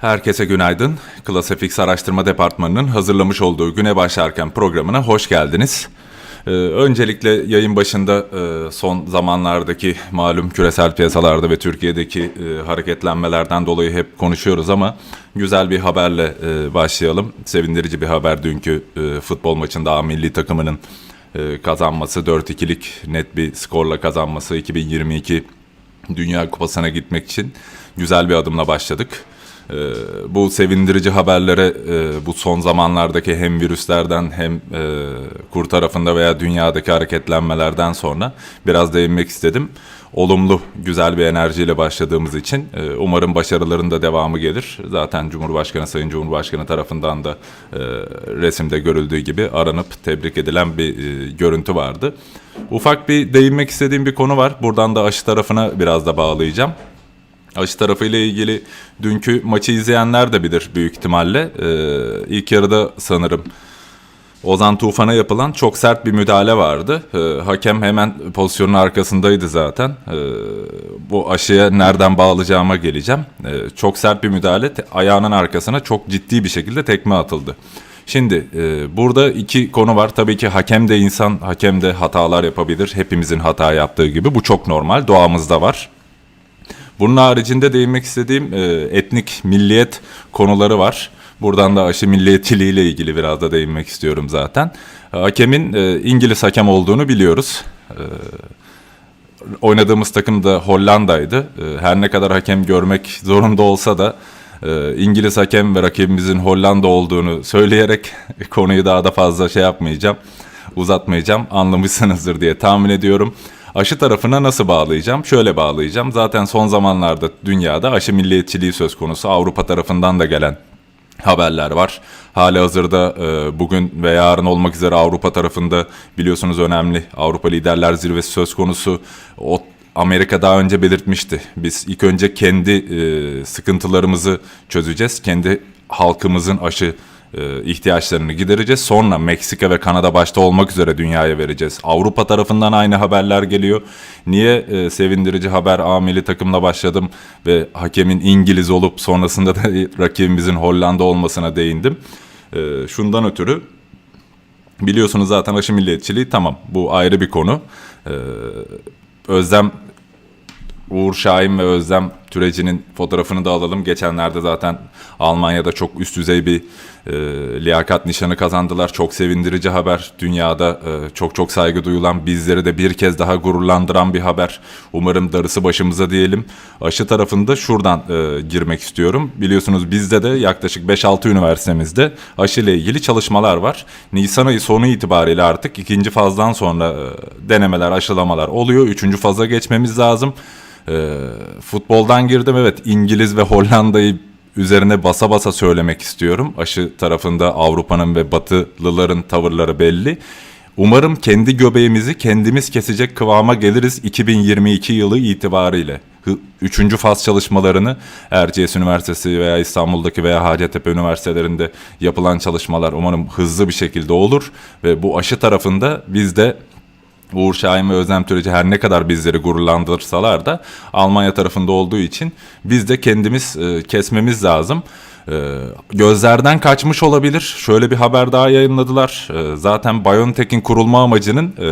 Herkese günaydın. ClassFX Araştırma Departmanı'nın hazırlamış olduğu Güne Başlarken programına hoş geldiniz. Ee, öncelikle yayın başında e, son zamanlardaki malum küresel piyasalarda ve Türkiye'deki e, hareketlenmelerden dolayı hep konuşuyoruz ama güzel bir haberle e, başlayalım. Sevindirici bir haber dünkü e, futbol maçında A milli takımının e, kazanması 4-2'lik net bir skorla kazanması 2022 Dünya Kupası'na gitmek için güzel bir adımla başladık. Ee, bu sevindirici haberlere e, bu son zamanlardaki hem virüslerden hem e, kur tarafında veya dünyadaki hareketlenmelerden sonra biraz değinmek istedim. Olumlu, güzel bir enerjiyle başladığımız için e, umarım başarıların da devamı gelir. Zaten Cumhurbaşkanı, Sayın Cumhurbaşkanı tarafından da e, resimde görüldüğü gibi aranıp tebrik edilen bir e, görüntü vardı. Ufak bir değinmek istediğim bir konu var. Buradan da aşı tarafına biraz da bağlayacağım. Aşı tarafıyla ilgili dünkü maçı izleyenler de bilir büyük ihtimalle. Ee, ilk yarıda sanırım Ozan Tufan'a yapılan çok sert bir müdahale vardı. Ee, hakem hemen pozisyonun arkasındaydı zaten. Ee, bu aşıya nereden bağlayacağıma geleceğim. Ee, çok sert bir müdahale ayağının arkasına çok ciddi bir şekilde tekme atıldı. Şimdi e, burada iki konu var. Tabii ki hakem de insan, hakem de hatalar yapabilir. Hepimizin hata yaptığı gibi. Bu çok normal. Doğamızda var. Bunun haricinde değinmek istediğim e, etnik milliyet konuları var. Buradan da aşı milliyetçiliğiyle ilgili biraz da değinmek istiyorum zaten. Hakemin e, İngiliz hakem olduğunu biliyoruz. E, oynadığımız takım da Hollanda'ydı. E, her ne kadar hakem görmek zorunda olsa da e, İngiliz hakem ve rakibimizin Hollanda olduğunu söyleyerek konuyu daha da fazla şey yapmayacağım, uzatmayacağım. Anlamışsınızdır diye tahmin ediyorum. Aşı tarafına nasıl bağlayacağım? Şöyle bağlayacağım. Zaten son zamanlarda dünyada aşı milliyetçiliği söz konusu. Avrupa tarafından da gelen haberler var. Hali hazırda e, bugün ve yarın olmak üzere Avrupa tarafında biliyorsunuz önemli Avrupa Liderler Zirvesi söz konusu. O Amerika daha önce belirtmişti. Biz ilk önce kendi e, sıkıntılarımızı çözeceğiz. Kendi halkımızın aşı ihtiyaçlarını gidereceğiz. Sonra Meksika ve Kanada başta olmak üzere dünyaya vereceğiz. Avrupa tarafından aynı haberler geliyor. Niye e, sevindirici haber A milli takımla başladım ve hakemin İngiliz olup sonrasında da rakibimizin Hollanda olmasına değindim. E, şundan ötürü biliyorsunuz zaten aşı milliyetçiliği tamam bu ayrı bir konu. E, Özlem Uğur Şahin ve Özlem Türeci'nin fotoğrafını da alalım. Geçenlerde zaten Almanya'da çok üst düzey bir e, liyakat nişanı kazandılar. Çok sevindirici haber. Dünyada e, çok çok saygı duyulan, bizleri de bir kez daha gururlandıran bir haber. Umarım darısı başımıza diyelim. Aşı tarafında şuradan e, girmek istiyorum. Biliyorsunuz bizde de yaklaşık 5-6 üniversitemizde aşı ile ilgili çalışmalar var. Nisan ayı sonu itibariyle artık ikinci fazdan sonra e, denemeler, aşılamalar oluyor. Üçüncü faza geçmemiz lazım. E, futboldan girdim evet İngiliz ve Hollanda'yı üzerine basa basa söylemek istiyorum. Aşı tarafında Avrupa'nın ve Batılıların tavırları belli. Umarım kendi göbeğimizi kendimiz kesecek kıvama geliriz 2022 yılı itibariyle. Üçüncü faz çalışmalarını Erciyes Üniversitesi veya İstanbul'daki veya Hacettepe Üniversitelerinde yapılan çalışmalar umarım hızlı bir şekilde olur. Ve bu aşı tarafında biz de Uğur Şahin ve Özlem Türeci her ne kadar bizleri gururlandırsalar da Almanya tarafında olduğu için biz de kendimiz e, kesmemiz lazım. E, gözlerden kaçmış olabilir. Şöyle bir haber daha yayınladılar. E, zaten BioNTech'in kurulma amacının e,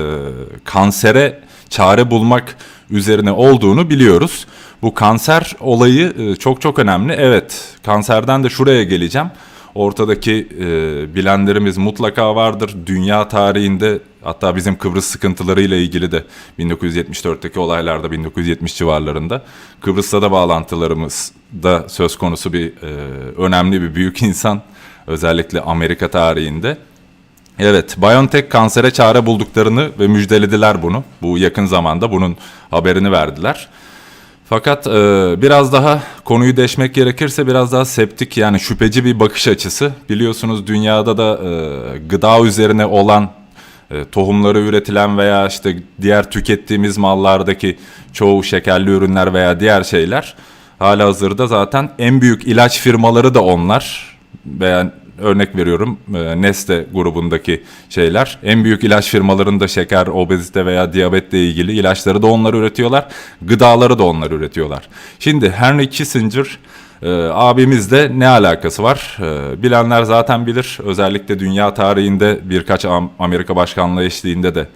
kansere çare bulmak üzerine olduğunu biliyoruz. Bu kanser olayı çok çok önemli. Evet, kanserden de şuraya geleceğim. Ortadaki e, bilenlerimiz mutlaka vardır. Dünya tarihinde hatta bizim Kıbrıs sıkıntılarıyla ilgili de 1974'teki olaylarda 1970 civarlarında Kıbrıs'ta da bağlantılarımız da söz konusu bir e, önemli bir büyük insan özellikle Amerika tarihinde. Evet, BioNTech kansere çare bulduklarını ve müjdelediler bunu. Bu yakın zamanda bunun haberini verdiler. Fakat e, biraz daha konuyu deşmek gerekirse biraz daha septik yani şüpheci bir bakış açısı. Biliyorsunuz dünyada da e, gıda üzerine olan e, tohumları üretilen veya işte diğer tükettiğimiz mallardaki çoğu şekerli ürünler veya diğer şeyler hala hazırda zaten en büyük ilaç firmaları da onlar veya örnek veriyorum e, Neste grubundaki şeyler. En büyük ilaç firmalarında şeker, obezite veya diyabetle ilgili ilaçları da onlar üretiyorlar. Gıdaları da onlar üretiyorlar. Şimdi Henry Kissinger e, abimizle ne alakası var? E, bilenler zaten bilir. Özellikle dünya tarihinde birkaç Am- Amerika başkanlığı eşliğinde de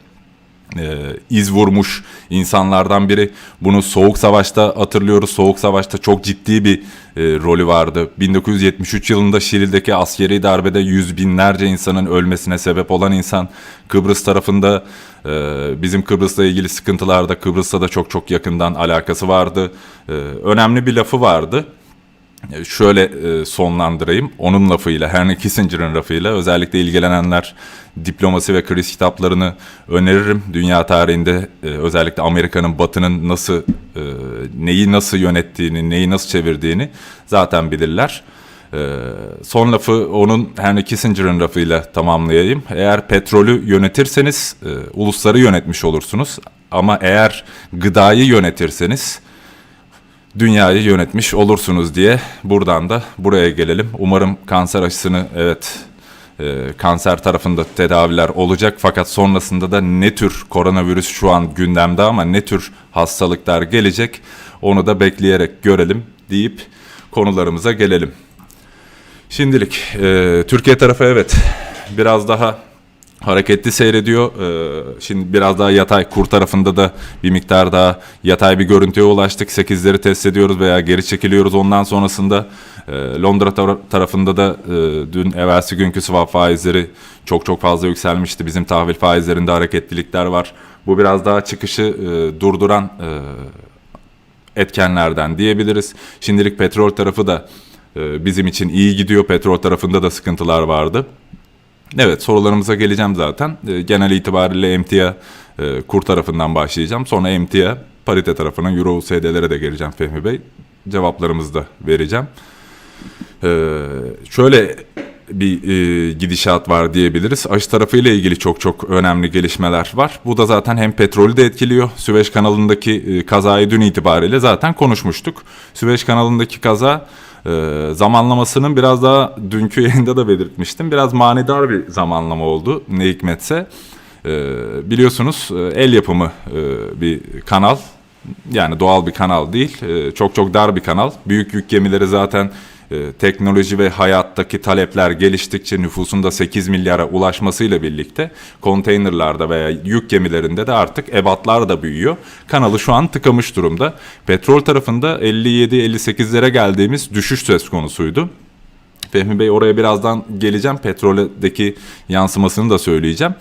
e, iz vurmuş insanlardan biri. Bunu Soğuk Savaş'ta hatırlıyoruz. Soğuk Savaş'ta çok ciddi bir e, rolü vardı. 1973 yılında Şili'deki askeri darbede yüz binlerce insanın ölmesine sebep olan insan. Kıbrıs tarafında e, bizim Kıbrıs'la ilgili sıkıntılarda Kıbrıs'ta da çok çok yakından alakası vardı. E, önemli bir lafı vardı. E, Şöyle e, sonlandırayım. Onun lafıyla, Henry Kissinger'ın lafıyla özellikle ilgilenenler diplomasi ve kriz kitaplarını öneririm. Dünya tarihinde e, özellikle Amerika'nın batının nasıl, neyi nasıl yönettiğini, neyi nasıl çevirdiğini zaten bilirler. Son lafı onun Henry Kissinger'ın lafıyla tamamlayayım. Eğer petrolü yönetirseniz ulusları yönetmiş olursunuz. Ama eğer gıdayı yönetirseniz dünyayı yönetmiş olursunuz diye buradan da buraya gelelim. Umarım kanser aşısını evet e, kanser tarafında tedaviler olacak fakat sonrasında da ne tür koronavirüs şu an gündemde ama ne tür hastalıklar gelecek onu da bekleyerek görelim deyip konularımıza gelelim. Şimdilik e, Türkiye tarafı evet biraz daha hareketli seyrediyor. Ee, şimdi biraz daha yatay kur tarafında da bir miktar daha yatay bir görüntüye ulaştık. 8'leri test ediyoruz veya geri çekiliyoruz. Ondan sonrasında e, Londra tar- tarafında da e, dün evvelsi günkü swap faizleri çok çok fazla yükselmişti. Bizim tahvil faizlerinde hareketlilikler var. Bu biraz daha çıkışı e, durduran etkenlerden diyebiliriz. Şimdilik petrol tarafı da bizim için iyi gidiyor. Petrol tarafında da sıkıntılar vardı. Evet sorularımıza geleceğim zaten. E, genel itibariyle emtia e, kur tarafından başlayacağım. Sonra emtia parite tarafına Euro USD'lere de geleceğim Fehmi Bey. Cevaplarımızı da vereceğim. E, şöyle bir e, gidişat var diyebiliriz. Aşı tarafıyla ilgili çok çok önemli gelişmeler var. Bu da zaten hem petrolü de etkiliyor. Süveyş kanalındaki e, kazayı dün itibariyle zaten konuşmuştuk. Süveyş kanalındaki kaza e, zamanlamasının biraz daha dünkü yayında da belirtmiştim. Biraz manidar bir zamanlama oldu ne hikmetse. E, biliyorsunuz el yapımı e, bir kanal. Yani doğal bir kanal değil. E, çok çok dar bir kanal. Büyük yük gemileri zaten e, teknoloji ve hayattaki talepler geliştikçe nüfusun da 8 milyara ulaşmasıyla birlikte konteynerlarda veya yük gemilerinde de artık ebatlar da büyüyor. Kanalı şu an tıkamış durumda. Petrol tarafında 57-58'lere geldiğimiz düşüş söz konusuydu. Fehmi Bey oraya birazdan geleceğim. Petroldeki yansımasını da söyleyeceğim.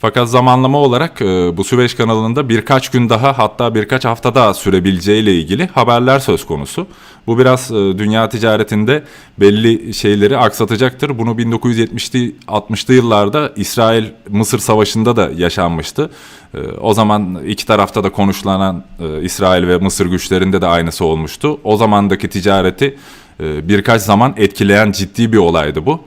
Fakat zamanlama olarak e, bu Süveyş kanalının da birkaç gün daha hatta birkaç hafta daha sürebileceği ile ilgili haberler söz konusu. Bu biraz e, dünya ticaretinde belli şeyleri aksatacaktır. Bunu 1970'li 60'lı yıllarda İsrail-Mısır savaşında da yaşanmıştı. E, o zaman iki tarafta da konuşulanan e, İsrail ve Mısır güçlerinde de aynısı olmuştu. O zamandaki ticareti e, birkaç zaman etkileyen ciddi bir olaydı bu.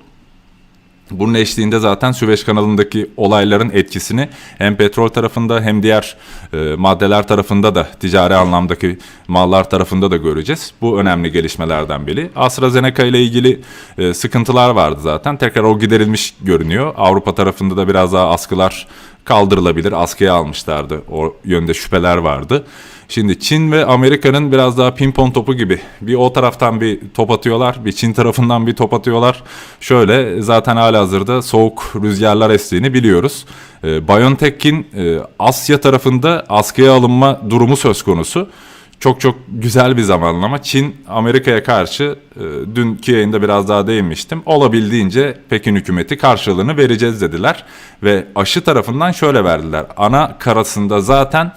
Bunun eşliğinde zaten Süveyş kanalındaki olayların etkisini hem petrol tarafında hem diğer e, maddeler tarafında da ticari anlamdaki mallar tarafında da göreceğiz. Bu önemli gelişmelerden biri. AstraZeneca ile ilgili e, sıkıntılar vardı zaten. Tekrar o giderilmiş görünüyor. Avrupa tarafında da biraz daha askılar kaldırılabilir, askıya almışlardı. O yönde şüpheler vardı. Şimdi Çin ve Amerika'nın biraz daha pimpon topu gibi bir o taraftan bir top atıyorlar, bir Çin tarafından bir top atıyorlar. Şöyle zaten halihazırda soğuk rüzgarlar estiğini biliyoruz. Ee, BioNTech'in e, Asya tarafında askıya alınma durumu söz konusu. Çok çok güzel bir zamanlama. Çin Amerika'ya karşı e, dünkü yayında biraz daha değinmiştim. Olabildiğince Pekin hükümeti karşılığını vereceğiz dediler. Ve aşı tarafından şöyle verdiler. Ana karasında zaten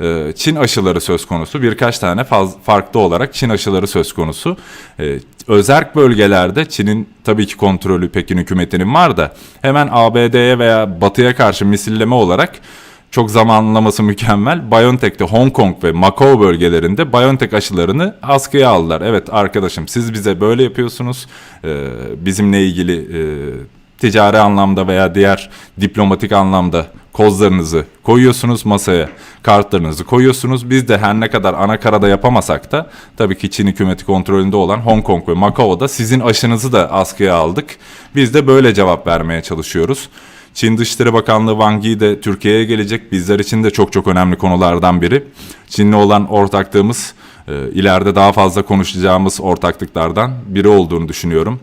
e, Çin aşıları söz konusu. Birkaç tane faz, farklı olarak Çin aşıları söz konusu. E, özerk bölgelerde Çin'in tabii ki kontrolü Pekin hükümetinin var da hemen ABD'ye veya Batı'ya karşı misilleme olarak çok zamanlaması mükemmel. BioNTech'te Hong Kong ve Macau bölgelerinde BioNTech aşılarını askıya aldılar. Evet arkadaşım siz bize böyle yapıyorsunuz. Ee, bizimle ilgili e, ticari anlamda veya diğer diplomatik anlamda kozlarınızı koyuyorsunuz masaya, kartlarınızı koyuyorsunuz. Biz de her ne kadar ana karada yapamasak da tabii ki Çin hükümeti kontrolünde olan Hong Kong ve Macau'da sizin aşınızı da askıya aldık. Biz de böyle cevap vermeye çalışıyoruz. Çin Dışişleri Bakanlığı Wang Yi de Türkiye'ye gelecek. Bizler için de çok çok önemli konulardan biri. Çin'le olan ortaklığımız e, ileride daha fazla konuşacağımız ortaklıklardan biri olduğunu düşünüyorum.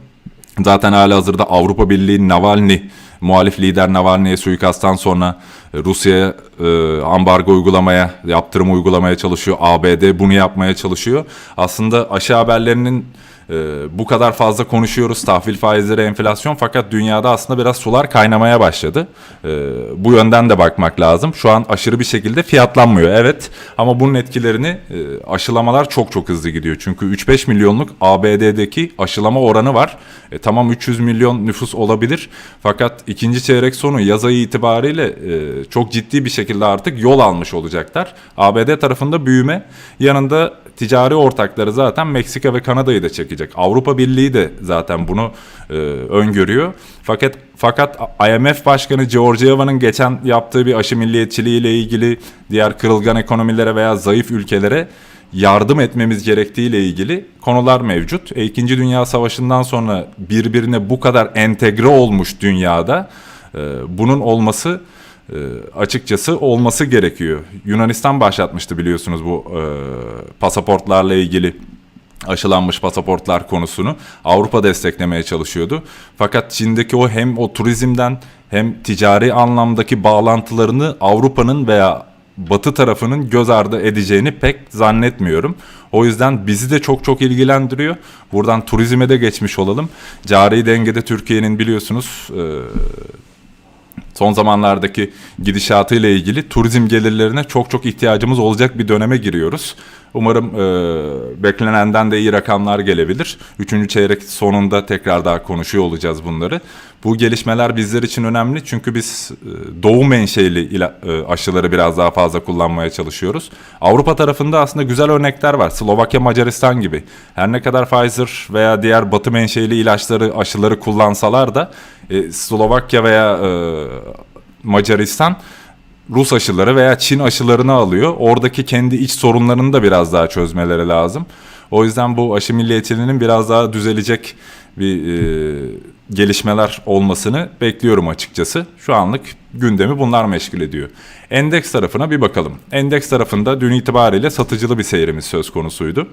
Zaten hala hazırda Avrupa Birliği Navalny, muhalif lider Navalny'ye suikasttan sonra e, Rusya'ya e, ambargo uygulamaya, yaptırım uygulamaya çalışıyor. ABD bunu yapmaya çalışıyor. Aslında aşı haberlerinin e, bu kadar fazla konuşuyoruz. Tahvil faizleri, enflasyon fakat dünyada aslında biraz sular kaynamaya başladı. E, bu yönden de bakmak lazım. Şu an aşırı bir şekilde fiyatlanmıyor. Evet ama bunun etkilerini e, aşılamalar çok çok hızlı gidiyor. Çünkü 3-5 milyonluk ABD'deki aşılama oranı var. E, tamam 300 milyon nüfus olabilir. Fakat ikinci çeyrek sonu yaz ayı itibariyle e, çok ciddi bir şekilde artık yol almış olacaklar. ABD tarafında büyüme yanında ticari ortakları zaten Meksika ve Kanada'yı da çekecek. Avrupa Birliği de zaten bunu e, öngörüyor. Fakat fakat IMF Başkanı Georgieva'nın geçen yaptığı bir aşı milliyetçiliği ile ilgili diğer kırılgan ekonomilere veya zayıf ülkelere yardım etmemiz gerektiği ile ilgili konular mevcut. E, İkinci Dünya Savaşı'ndan sonra birbirine bu kadar entegre olmuş dünyada e, bunun olması e, açıkçası olması gerekiyor. Yunanistan başlatmıştı biliyorsunuz bu e, pasaportlarla ilgili aşılanmış pasaportlar konusunu Avrupa desteklemeye çalışıyordu. Fakat Çin'deki o hem o turizmden hem ticari anlamdaki bağlantılarını Avrupa'nın veya Batı tarafının göz ardı edeceğini pek zannetmiyorum. O yüzden bizi de çok çok ilgilendiriyor. Buradan turizme de geçmiş olalım. Cari dengede Türkiye'nin biliyorsunuz e, son zamanlardaki gidişatı ile ilgili turizm gelirlerine çok çok ihtiyacımız olacak bir döneme giriyoruz. Umarım e, beklenenden de iyi rakamlar gelebilir. Üçüncü çeyrek sonunda tekrar daha konuşuyor olacağız bunları. Bu gelişmeler bizler için önemli çünkü biz e, doğu menşeli e, aşıları biraz daha fazla kullanmaya çalışıyoruz. Avrupa tarafında aslında güzel örnekler var. Slovakya, Macaristan gibi. Her ne kadar Pfizer veya diğer batı menşeli ilaçları, aşıları kullansalar da e, Slovakya veya Macaristan Rus aşıları veya Çin aşılarını alıyor. Oradaki kendi iç sorunlarını da biraz daha çözmeleri lazım. O yüzden bu aşı milliyetçiliğinin biraz daha düzelecek bir e, gelişmeler olmasını bekliyorum açıkçası. Şu anlık gündemi bunlar meşgul ediyor. Endeks tarafına bir bakalım. Endeks tarafında dün itibariyle satıcılı bir seyrimiz söz konusuydu.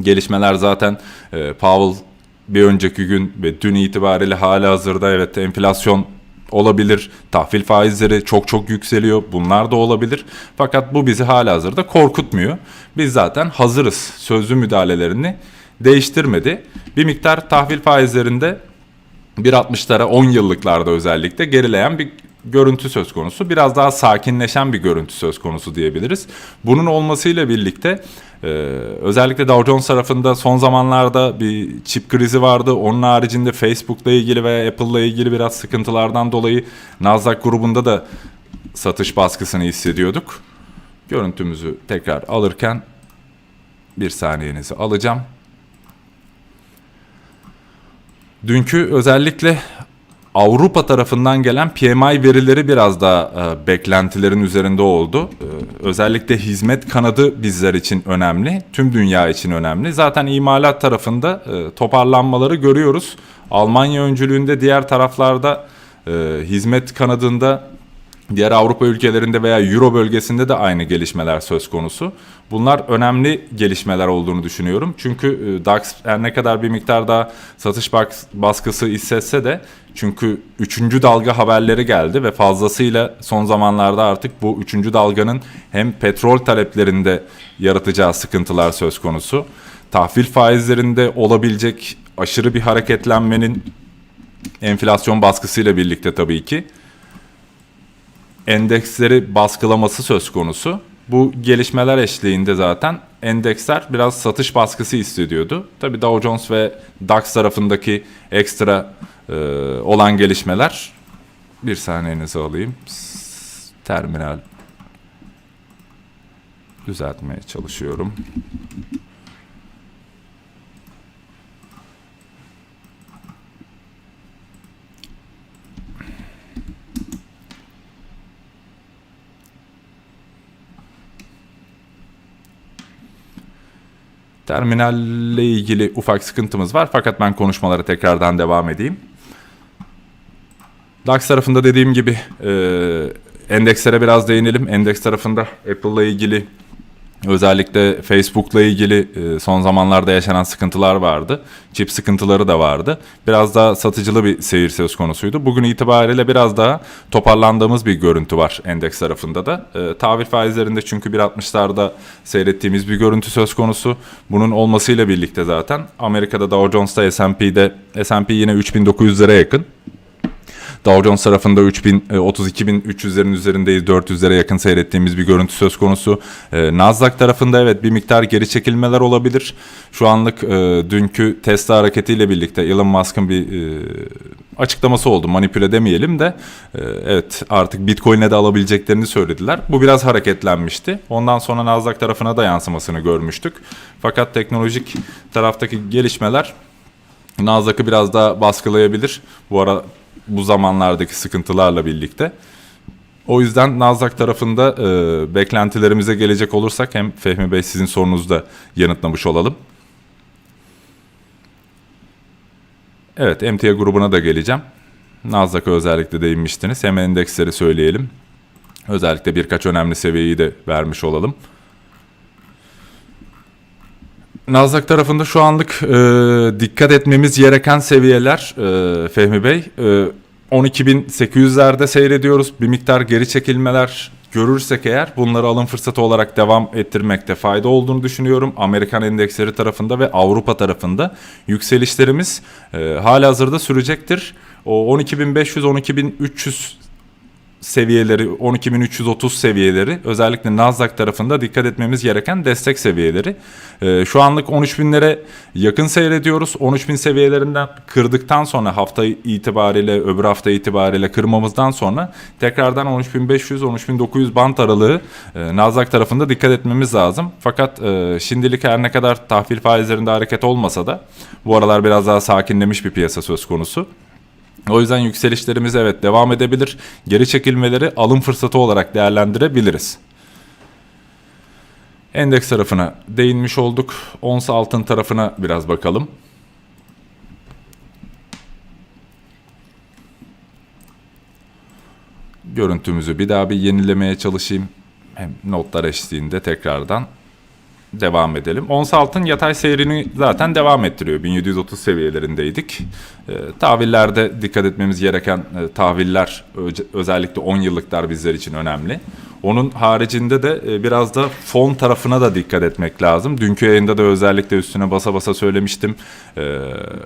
Gelişmeler zaten e, Powell bir önceki gün ve dün itibariyle hala hazırda evet enflasyon olabilir. Tahvil faizleri çok çok yükseliyor. Bunlar da olabilir. Fakat bu bizi hala hazırda korkutmuyor. Biz zaten hazırız. Sözlü müdahalelerini değiştirmedi. Bir miktar tahvil faizlerinde 1.60'lara 10 yıllıklarda özellikle gerileyen bir görüntü söz konusu. Biraz daha sakinleşen bir görüntü söz konusu diyebiliriz. Bunun olmasıyla birlikte e, özellikle Dow Jones tarafında son zamanlarda bir çip krizi vardı. Onun haricinde Facebook'la ilgili veya Apple'la ilgili biraz sıkıntılardan dolayı Nasdaq grubunda da satış baskısını hissediyorduk. Görüntümüzü tekrar alırken bir saniyenizi alacağım. Dünkü özellikle Avrupa tarafından gelen PMI verileri biraz daha e, beklentilerin üzerinde oldu. E, özellikle hizmet kanadı bizler için önemli, tüm dünya için önemli. Zaten imalat tarafında e, toparlanmaları görüyoruz. Almanya öncülüğünde diğer taraflarda e, hizmet kanadında Diğer Avrupa ülkelerinde veya Euro bölgesinde de aynı gelişmeler söz konusu. Bunlar önemli gelişmeler olduğunu düşünüyorum. Çünkü e, DAX her ne kadar bir miktar daha satış bas- baskısı hissetse de çünkü 3. dalga haberleri geldi ve fazlasıyla son zamanlarda artık bu 3. dalganın hem petrol taleplerinde yaratacağı sıkıntılar söz konusu. Tahvil faizlerinde olabilecek aşırı bir hareketlenmenin enflasyon baskısıyla birlikte tabii ki endeksleri baskılaması söz konusu. Bu gelişmeler eşliğinde zaten endeksler biraz satış baskısı hissediyordu. Tabii Dow Jones ve DAX tarafındaki ekstra e, olan gelişmeler bir saniyenizi alayım. Terminal düzeltmeye çalışıyorum. Terminalle ilgili ufak sıkıntımız var fakat ben konuşmalara tekrardan devam edeyim. DAX tarafında dediğim gibi e, endekslere biraz değinelim. Endeks tarafında Apple'la ilgili özellikle Facebook'la ilgili e, son zamanlarda yaşanan sıkıntılar vardı. Çip sıkıntıları da vardı. Biraz daha satıcılı bir seyir söz konusuydu. Bugün itibariyle biraz daha toparlandığımız bir görüntü var endeks tarafında da. E, tahvil faizlerinde çünkü 1.60'larda seyrettiğimiz bir görüntü söz konusu. Bunun olmasıyla birlikte zaten Amerika'da Dow Jones'ta S&P'de S&P yine 3900'lere yakın. Dow Jones tarafında 3000 e, 32.300'lerin üzerindeyiz. 400'lere yakın seyrettiğimiz bir görüntü söz konusu. E, Nasdaq tarafında evet bir miktar geri çekilmeler olabilir. Şu anlık e, dünkü Tesla hareketiyle birlikte Elon Musk'ın bir e, açıklaması oldu. Manipüle demeyelim de e, evet artık Bitcoin'e de alabileceklerini söylediler. Bu biraz hareketlenmişti. Ondan sonra Nasdaq tarafına da yansımasını görmüştük. Fakat teknolojik taraftaki gelişmeler Nasdaq'ı biraz daha baskılayabilir. Bu ara bu zamanlardaki sıkıntılarla birlikte. O yüzden Nasdaq tarafında e, beklentilerimize gelecek olursak hem Fehmi Bey sizin sorunuzu da yanıtlamış olalım. Evet MTA grubuna da geleceğim. Nasdaq'a özellikle değinmiştiniz. Hem endeksleri söyleyelim. Özellikle birkaç önemli seviyeyi de vermiş olalım. Nasdaq tarafında şu anlık e, dikkat etmemiz gereken seviyeler e, Fehmi Bey. E, 12.800'lerde seyrediyoruz. Bir miktar geri çekilmeler görürsek eğer bunları alım fırsatı olarak devam ettirmekte fayda olduğunu düşünüyorum. Amerikan endeksleri tarafında ve Avrupa tarafında yükselişlerimiz e, hala hazırda sürecektir. O 12.500-12.300 seviyeleri 12.330 seviyeleri özellikle Nasdaq tarafında dikkat etmemiz gereken destek seviyeleri. Ee, şu anlık 13.000'lere yakın seyrediyoruz. 13.000 seviyelerinden kırdıktan sonra hafta itibariyle öbür hafta itibariyle kırmamızdan sonra tekrardan 13.500-13.900 bant aralığı e, Nasdaq tarafında dikkat etmemiz lazım. Fakat e, şimdilik her ne kadar tahvil faizlerinde hareket olmasa da bu aralar biraz daha sakinlemiş bir piyasa söz konusu. O yüzden yükselişlerimiz evet devam edebilir. Geri çekilmeleri alım fırsatı olarak değerlendirebiliriz. Endeks tarafına değinmiş olduk. Ons altın tarafına biraz bakalım. Görüntümüzü bir daha bir yenilemeye çalışayım. Hem notlar eşliğinde tekrardan devam edelim. Ons altın yatay seyrini zaten devam ettiriyor. 1730 seviyelerindeydik. E, tahvillerde dikkat etmemiz gereken e, tahviller özellikle 10 yıllıklar bizler için önemli. Onun haricinde de e, biraz da fon tarafına da dikkat etmek lazım. Dünkü yayında da özellikle üstüne basa basa söylemiştim. E,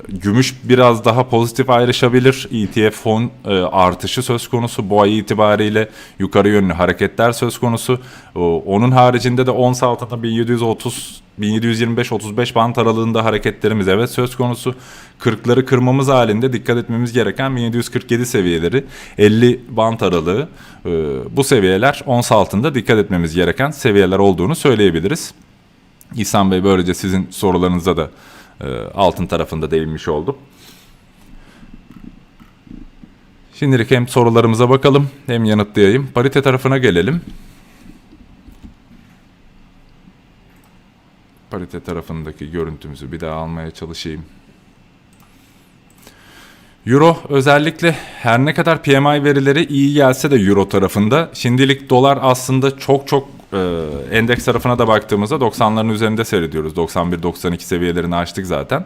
gümüş biraz daha pozitif ayrışabilir. ETF fon e, artışı söz konusu. Bu ay itibariyle yukarı yönlü hareketler söz konusu. Onun haricinde de ons altında 1730 1725-35 bant aralığında hareketlerimiz evet söz konusu. 40'ları kırmamız halinde dikkat etmemiz gereken 1747 seviyeleri 50 bant aralığı e, bu seviyeler ons altında dikkat etmemiz gereken seviyeler olduğunu söyleyebiliriz. İhsan Bey böylece sizin sorularınıza da e, altın tarafında değinmiş oldum. Şimdilik hem sorularımıza bakalım hem yanıtlayayım. Parite tarafına gelelim. Parite tarafındaki görüntümüzü bir daha almaya çalışayım. Euro özellikle her ne kadar PMI verileri iyi gelse de Euro tarafında şimdilik dolar aslında çok çok e, endeks tarafına da baktığımızda 90'ların üzerinde seyrediyoruz. 91-92 seviyelerini aştık zaten.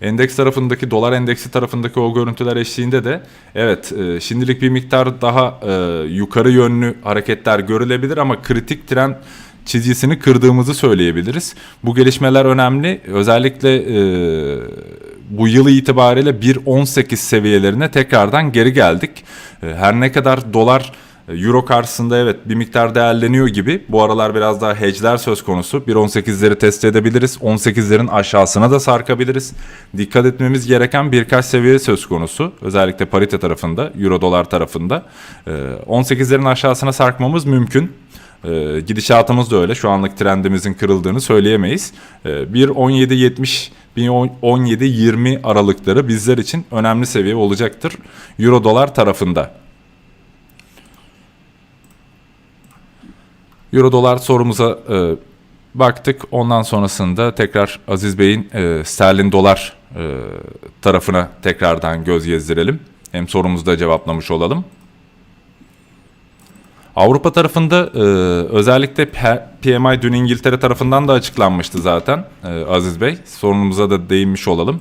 Endeks tarafındaki dolar endeksi tarafındaki o görüntüler eşliğinde de evet e, şimdilik bir miktar daha e, yukarı yönlü hareketler görülebilir ama kritik tren çizgisini kırdığımızı söyleyebiliriz. Bu gelişmeler önemli. Özellikle e, bu yıl itibariyle 1.18 seviyelerine tekrardan geri geldik. E, her ne kadar dolar Euro karşısında evet bir miktar değerleniyor gibi. Bu aralar biraz daha hedge'ler söz konusu. 1.18'leri test edebiliriz. 18'lerin aşağısına da sarkabiliriz. Dikkat etmemiz gereken birkaç seviye söz konusu. Özellikle parite tarafında, Euro dolar tarafında. Ee, 18'lerin aşağısına sarkmamız mümkün. Ee, gidişatımız da öyle. Şu anlık trendimizin kırıldığını söyleyemeyiz. Ee, 1.17.70 1.17.20 aralıkları bizler için önemli seviye olacaktır. Euro dolar tarafında. Euro dolar sorumuza e, baktık. Ondan sonrasında tekrar Aziz Bey'in e, sterlin dolar e, tarafına tekrardan göz gezdirelim. Hem sorumuzu da cevaplamış olalım. Avrupa tarafında e, özellikle PMI dün İngiltere tarafından da açıklanmıştı zaten e, Aziz Bey. Sorunumuza da değinmiş olalım.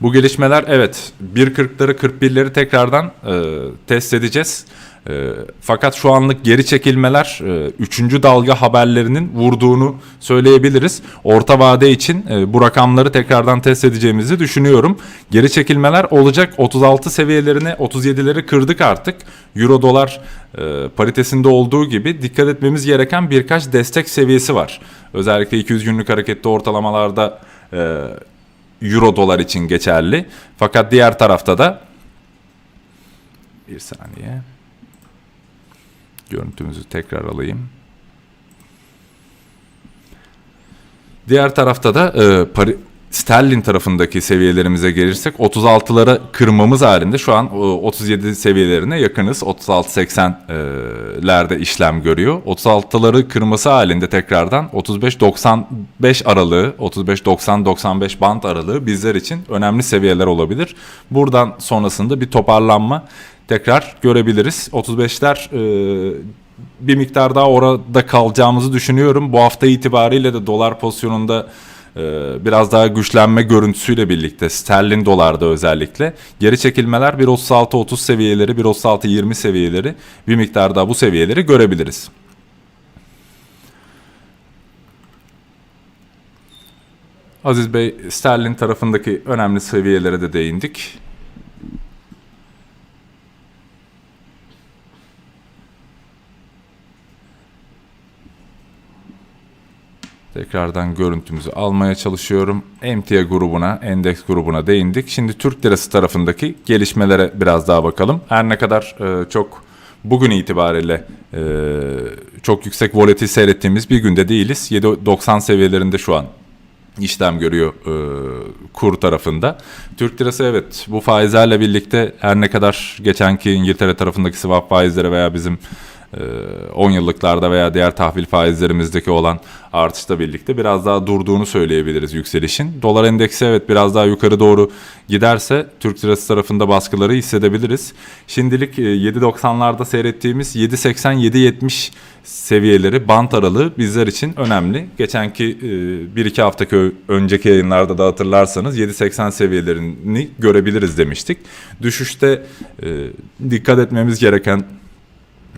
Bu gelişmeler evet 1.40'ları 41'leri tekrardan e, test edeceğiz. E, fakat şu anlık geri çekilmeler 3. dalga haberlerinin vurduğunu söyleyebiliriz. Orta vade için e, bu rakamları tekrardan test edeceğimizi düşünüyorum. Geri çekilmeler olacak 36 seviyelerini 37'leri kırdık artık. Euro dolar e, paritesinde olduğu gibi dikkat etmemiz gereken birkaç destek seviyesi var. Özellikle 200 günlük hareketli ortalamalarda e, Euro dolar için geçerli. Fakat diğer tarafta da bir saniye. Görüntümüzü tekrar alayım. Diğer tarafta da e, pari, sterlin tarafındaki seviyelerimize gelirsek 36'lara kırmamız halinde şu an e, 37 seviyelerine yakınız. 36-80'lerde işlem görüyor. 36'ları kırması halinde tekrardan 35-95 aralığı, 35-90-95 band aralığı bizler için önemli seviyeler olabilir. Buradan sonrasında bir toparlanma tekrar görebiliriz. 35'ler e, bir miktar daha orada kalacağımızı düşünüyorum. Bu hafta itibariyle de dolar pozisyonunda e, biraz daha güçlenme görüntüsüyle birlikte sterlin dolarda özellikle geri çekilmeler 1.36-30 seviyeleri 1.36-20 seviyeleri bir miktar daha bu seviyeleri görebiliriz. Aziz Bey sterlin tarafındaki önemli seviyelere de değindik. Tekrardan görüntümüzü almaya çalışıyorum. Emtia grubuna, endeks grubuna değindik. Şimdi Türk lirası tarafındaki gelişmelere biraz daha bakalım. Her ne kadar e, çok bugün itibariyle e, çok yüksek volatil seyrettiğimiz bir günde değiliz. 7.90 seviyelerinde şu an işlem görüyor e, kur tarafında. Türk lirası evet bu faizlerle birlikte her ne kadar geçenki İngiltere tarafındaki swap faizleri veya bizim 10 yıllıklarda veya diğer tahvil faizlerimizdeki olan artışla birlikte biraz daha durduğunu söyleyebiliriz yükselişin. Dolar endeksi evet biraz daha yukarı doğru giderse Türk lirası tarafında baskıları hissedebiliriz. Şimdilik 7.90'larda seyrettiğimiz 7.80-7.70 seviyeleri bant aralığı bizler için önemli. Geçenki 1-2 haftaki önceki yayınlarda da hatırlarsanız 7.80 seviyelerini görebiliriz demiştik. Düşüşte dikkat etmemiz gereken e,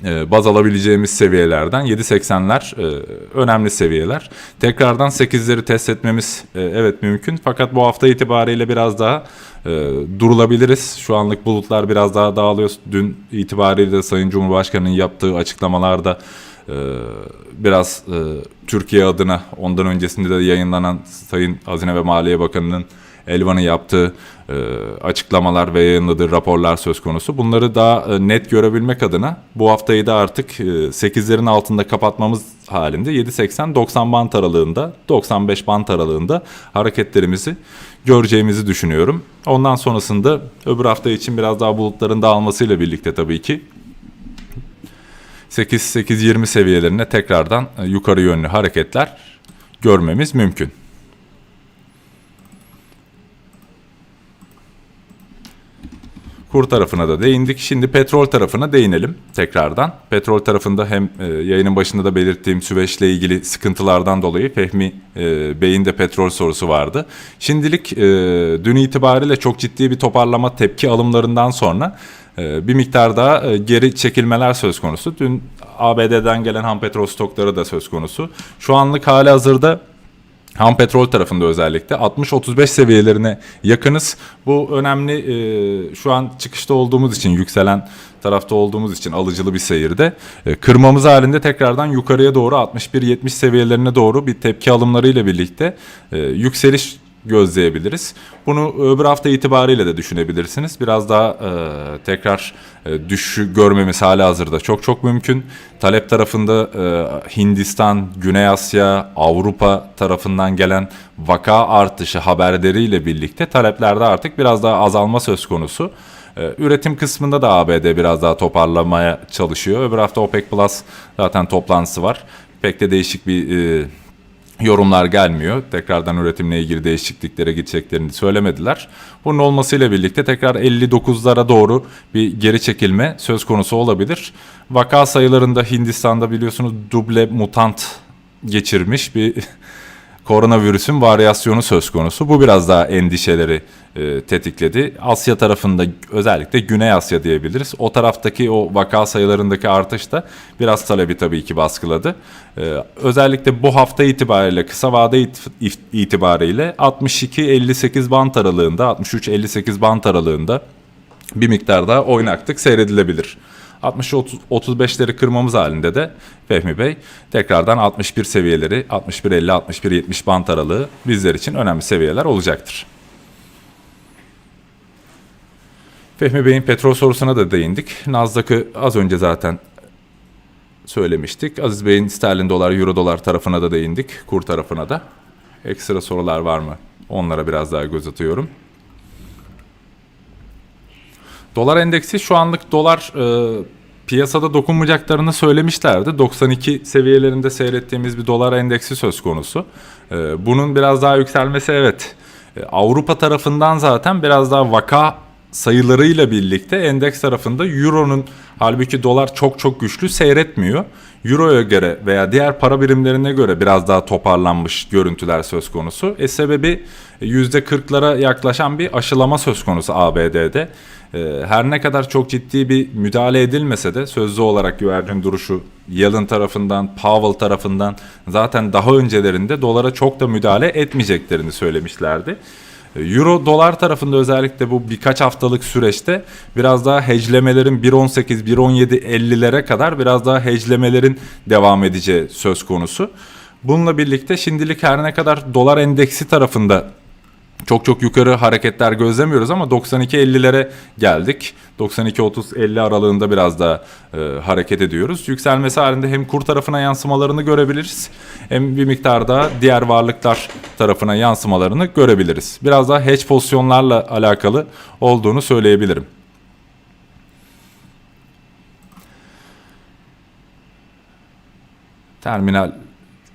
baz alabileceğimiz seviyelerden 7.80'ler e, önemli seviyeler. Tekrardan 8'leri test etmemiz e, evet mümkün fakat bu hafta itibariyle biraz daha e, durulabiliriz. Şu anlık bulutlar biraz daha dağılıyor. Dün itibariyle Sayın Cumhurbaşkanı'nın yaptığı açıklamalarda e, biraz e, Türkiye adına ondan öncesinde de yayınlanan Sayın Hazine ve Maliye Bakanı'nın Elvan'ın yaptığı e, açıklamalar ve yayınladığı raporlar söz konusu. Bunları daha e, net görebilmek adına bu haftayı da artık e, 8'lerin altında kapatmamız halinde 7.80-90 bant aralığında 95 bant aralığında hareketlerimizi göreceğimizi düşünüyorum. Ondan sonrasında öbür hafta için biraz daha bulutların dağılmasıyla birlikte tabii ki 8-8-20 seviyelerine tekrardan e, yukarı yönlü hareketler görmemiz mümkün. Kur tarafına da değindik. Şimdi petrol tarafına değinelim tekrardan. Petrol tarafında hem e, yayının başında da belirttiğim Süveyş'le ilgili sıkıntılardan dolayı Fehmi e, Bey'in de petrol sorusu vardı. Şimdilik e, dün itibariyle çok ciddi bir toparlama tepki alımlarından sonra e, bir miktar daha e, geri çekilmeler söz konusu. Dün ABD'den gelen ham petrol stokları da söz konusu. Şu anlık hali hazırda Ham petrol tarafında özellikle 60-35 seviyelerine yakınız. Bu önemli e, şu an çıkışta olduğumuz için yükselen tarafta olduğumuz için alıcılı bir seyirde. E, kırmamız halinde tekrardan yukarıya doğru 61-70 seviyelerine doğru bir tepki alımlarıyla birlikte e, yükseliş gözleyebiliriz. Bunu öbür hafta itibariyle de düşünebilirsiniz. Biraz daha e, tekrar e, düşüşü görmemiz hala hazırda çok çok mümkün. Talep tarafında e, Hindistan, Güney Asya, Avrupa tarafından gelen vaka artışı haberleriyle birlikte taleplerde artık biraz daha azalma söz konusu. E, Üretim kısmında da ABD biraz daha toparlamaya çalışıyor. Öbür hafta OPEC Plus zaten toplantısı var. Pek de değişik bir e, yorumlar gelmiyor. Tekrardan üretimle ilgili değişikliklere gideceklerini söylemediler. Bunun olmasıyla birlikte tekrar 59'lara doğru bir geri çekilme söz konusu olabilir. Vaka sayılarında Hindistan'da biliyorsunuz duble mutant geçirmiş bir koronavirüsün varyasyonu söz konusu. Bu biraz daha endişeleri e, tetikledi. Asya tarafında özellikle Güney Asya diyebiliriz. O taraftaki o vaka sayılarındaki artış da biraz talebi tabii ki baskıladı. E, özellikle bu hafta itibariyle kısa vade it- if- itibariyle 62-58 bant aralığında 63-58 bant aralığında bir miktar daha oynaklık seyredilebilir. 60-35'leri kırmamız halinde de Fehmi Bey tekrardan 61 seviyeleri 61-50-61-70 bant aralığı bizler için önemli seviyeler olacaktır. Fehmi Bey'in petrol sorusuna da değindik. Nasdaq'ı az önce zaten söylemiştik. Aziz Bey'in sterlin dolar, euro dolar tarafına da değindik. Kur tarafına da. Ekstra sorular var mı? Onlara biraz daha göz atıyorum. Dolar endeksi şu anlık dolar e, piyasada dokunmayacaklarını söylemişlerdi. 92 seviyelerinde seyrettiğimiz bir dolar endeksi söz konusu. E, bunun biraz daha yükselmesi evet. E, Avrupa tarafından zaten biraz daha vaka sayılarıyla birlikte endeks tarafında euronun halbuki dolar çok çok güçlü seyretmiyor. Euro'ya göre veya diğer para birimlerine göre biraz daha toparlanmış görüntüler söz konusu. E sebebi %40'lara yaklaşan bir aşılama söz konusu ABD'de. E, her ne kadar çok ciddi bir müdahale edilmese de sözlü olarak güvercin duruşu Yellen tarafından, Powell tarafından zaten daha öncelerinde dolara çok da müdahale etmeyeceklerini söylemişlerdi. Euro dolar tarafında özellikle bu birkaç haftalık süreçte biraz daha heclemelerin 1.18 1.17 50'lere kadar biraz daha heclemelerin devam edeceği söz konusu. Bununla birlikte şimdilik her ne kadar dolar endeksi tarafında çok çok yukarı hareketler gözlemiyoruz ama 92-50'lere geldik. 92-30-50 aralığında biraz da e, hareket ediyoruz. Yükselmesi halinde hem kur tarafına yansımalarını görebiliriz hem bir miktar daha diğer varlıklar tarafına yansımalarını görebiliriz. Biraz daha hedge pozisyonlarla alakalı olduğunu söyleyebilirim. Terminalle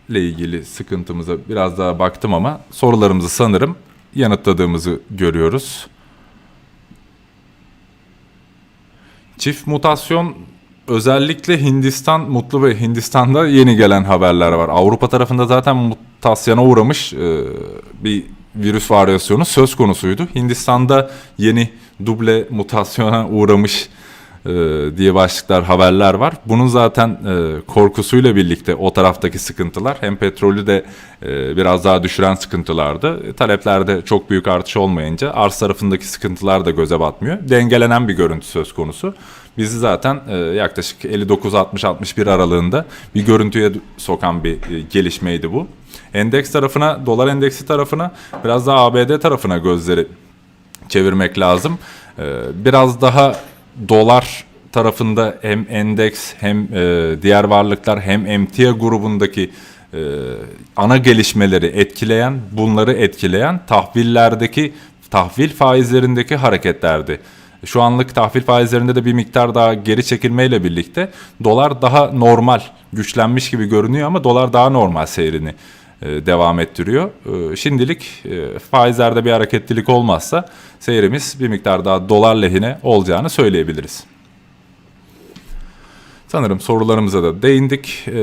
ilgili sıkıntımıza biraz daha baktım ama sorularımızı sanırım yanıtladığımızı görüyoruz. Çift mutasyon özellikle Hindistan mutlu ve Hindistan'da yeni gelen haberler var. Avrupa tarafında zaten mutasyona uğramış e, bir virüs varyasyonu söz konusuydu. Hindistan'da yeni duble mutasyona uğramış diye başlıklar haberler var. Bunun zaten e, korkusuyla birlikte o taraftaki sıkıntılar hem petrolü de e, biraz daha düşüren sıkıntılardı. E, Taleplerde çok büyük artış olmayınca arz tarafındaki sıkıntılar da göze batmıyor. Dengelenen bir görüntü söz konusu. Bizi zaten e, yaklaşık 59-60-61 aralığında bir görüntüye sokan bir e, gelişmeydi bu. Endeks tarafına, dolar endeksi tarafına biraz daha ABD tarafına gözleri çevirmek lazım. Ee, Biraz daha dolar tarafında hem endeks hem e, diğer varlıklar hem emtia grubundaki e, ana gelişmeleri etkileyen, bunları etkileyen tahvillerdeki tahvil faizlerindeki hareketlerdi. Şu anlık tahvil faizlerinde de bir miktar daha geri çekilmeyle birlikte dolar daha normal güçlenmiş gibi görünüyor ama dolar daha normal seyrini devam ettiriyor. E, Şimdilik e, faizlerde bir hareketlilik olmazsa seyrimiz bir miktar daha dolar lehine olacağını söyleyebiliriz. Sanırım sorularımıza da değindik. E,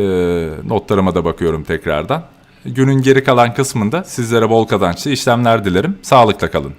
notlarıma da bakıyorum tekrardan. Günün geri kalan kısmında sizlere bol kazançlı işlemler dilerim. Sağlıkla kalın.